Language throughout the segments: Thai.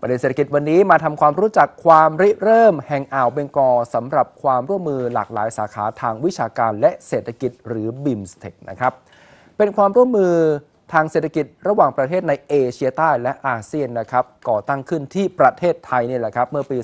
ประเด็นเศรษฐกิจวันนี้มาทำความรู้จักความริเริ่มแห่งอ่าวเบงกอลสำหรับความร่วมมือหลากหลายสาขาทางวิชาการและเศรษฐกิจหรือ BIMSTEC นะครับ เป็นความร่วมมือทางเศรษฐกิจระหว่างประเทศในเอเชียใต้และอาเซียนนะครับ ก่อตั้งขึ้นที่ประเทศไทยนี่แหละครับ เมื่อปี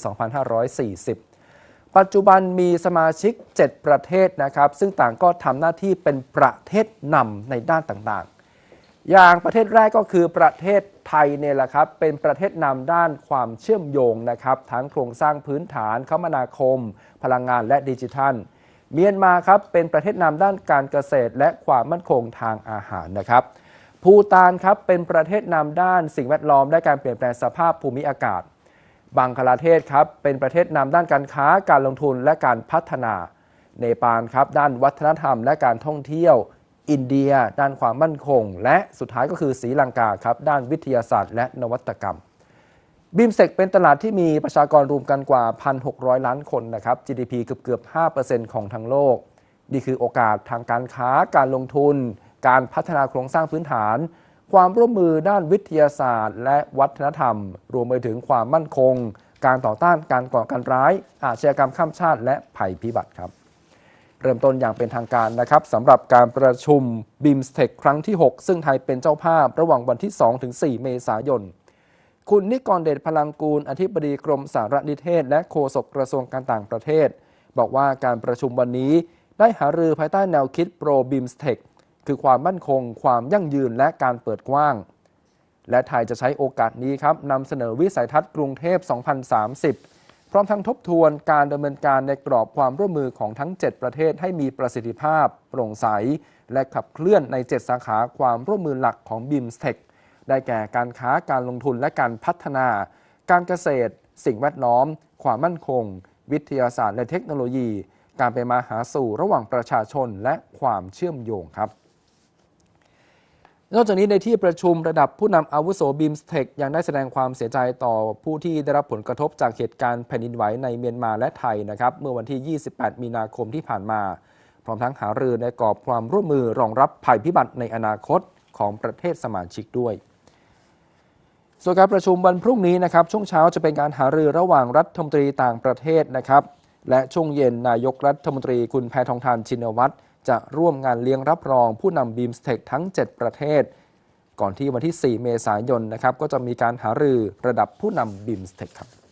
2540 ปัจจุบันมีสมาชิก 7 ประเทศนะครับ ซึ่งต่างก็ทำหน้าที่เป็นประเทศนำในด้านต่างๆ อย่างประเทศแรกก็คือประเทศ ทยเนี่ยแหละครับเป็นประเทศนำด้านความเชื่อมโยงนะครับทั้งโครงสร้างพื้นฐานคมนาคม พลังงานและดิจิทัล เมียนมาครับเป็นประเทศนำด้านการเกษตร และความมั่นคงทางอาหารนะครับภูตานครับเป็นประเทศนำด้านสิ่งแวดล้อมและการเปลี่ยนแปลงสภาพภูมิอากาศ บังคลาเทศครับเป็นประเทศนำด้านการค้าการลงทุนและการพัฒนา เนปาลครับด้านวัฒนธรรมและการท่องเที่ยว อินเดีย ด้านความมั่นคง และสุดท้ายก็คือศรีลังกาครับด้านวิทยาศาสตร์ และนวัตกรรมบิมเซกเป็นตลาดที่มีประชากรรวมกันกว่า 1,600 ล้านคนนะครับ GDP เกือบเกือบ 5%ของทั้งโลก นี่คือโอกาสทางการค้า การลงทุน การพัฒนาโครงสร้างพื้นฐาน ความร่วมมือด้านวิทยาศาสตร์ และวัฒนธรรม รวมไปถึงความมั่นคง การต่อต้านการก่อการร้าย อาชญากรรมข้ามชาติและภัยพิบัติครับ เริ่มต้นอย่างเป็นทางการนะครับสำหรับการประชุม BIMSTEC ครั้งที่ 6 ซึ่งไทยเป็นเจ้าภาพระหว่างวันที่ 2-4 เมษายน คุณนิกรเดชพลังกูล อธิบดีกรมสารนิเทศ และโฆษกกระทรวงการต่างประเทศ บอกว่าการประชุมวันนี้ได้หารือภายใต้แนวคิด Pro BIMSTEC คือความมั่นคง ความยั่งยืนและการเปิดกว้าง และไทยจะใช้โอกาสนี้ครับนำเสนอวิสัยทัศน์กรุงเทพ 2030 ร้อมทั้งทบทวนการดำเนินการในกรอบความร่วมมือของทั้ง 7 ประเทศให้มีประสิทธิภาพ โปร่งใส และขับเคลื่อนใน 7 สาขาความร่วมมือหลักของ BIMSTEC ได้แก่การค้าการลงทุนและการพัฒนา การเกษตร สิ่งแวดล้อม ความมั่นคง วิทยาศาสตร์และเทคโนโลยี การไปมาหาสู่ระหว่างประชาชนและความเชื่อมโยงครับ นอกจากนี้ในที่ประชุมระดับผู้นำอาวุโสบิมสเทคยังได้แสดงความเสียใจต่อผู้ที่ได้รับผลกระทบจากเหตุการณ์แผ่นดินไหวในเมียนมาและไทยนะครับเมื่อวันที่ 28 มีนาคมที่ผ่านมา พร้อมทั้งหารือในกรอบความร่วมมือรองรับภัยพิบัติในอนาคตของประเทศสมาชิกด้วย ส่วนการประชุมวันพรุ่งนี้นะครับช่วงเช้าจะเป็นการหารือระหว่างรัฐมนตรีต่างประเทศนะครับและช่วงเย็นนายกรัฐมนตรีคุณแพทองทานชินวัตร จะร่วมงานเลี้ยงรับรองผู้นำบีมสเทคทั้ง 7 ประเทศ ก่อนที่วันที่ 4 เมษายนนะครับก็จะมีการหารือระดับผู้นำบีมสเทคครับ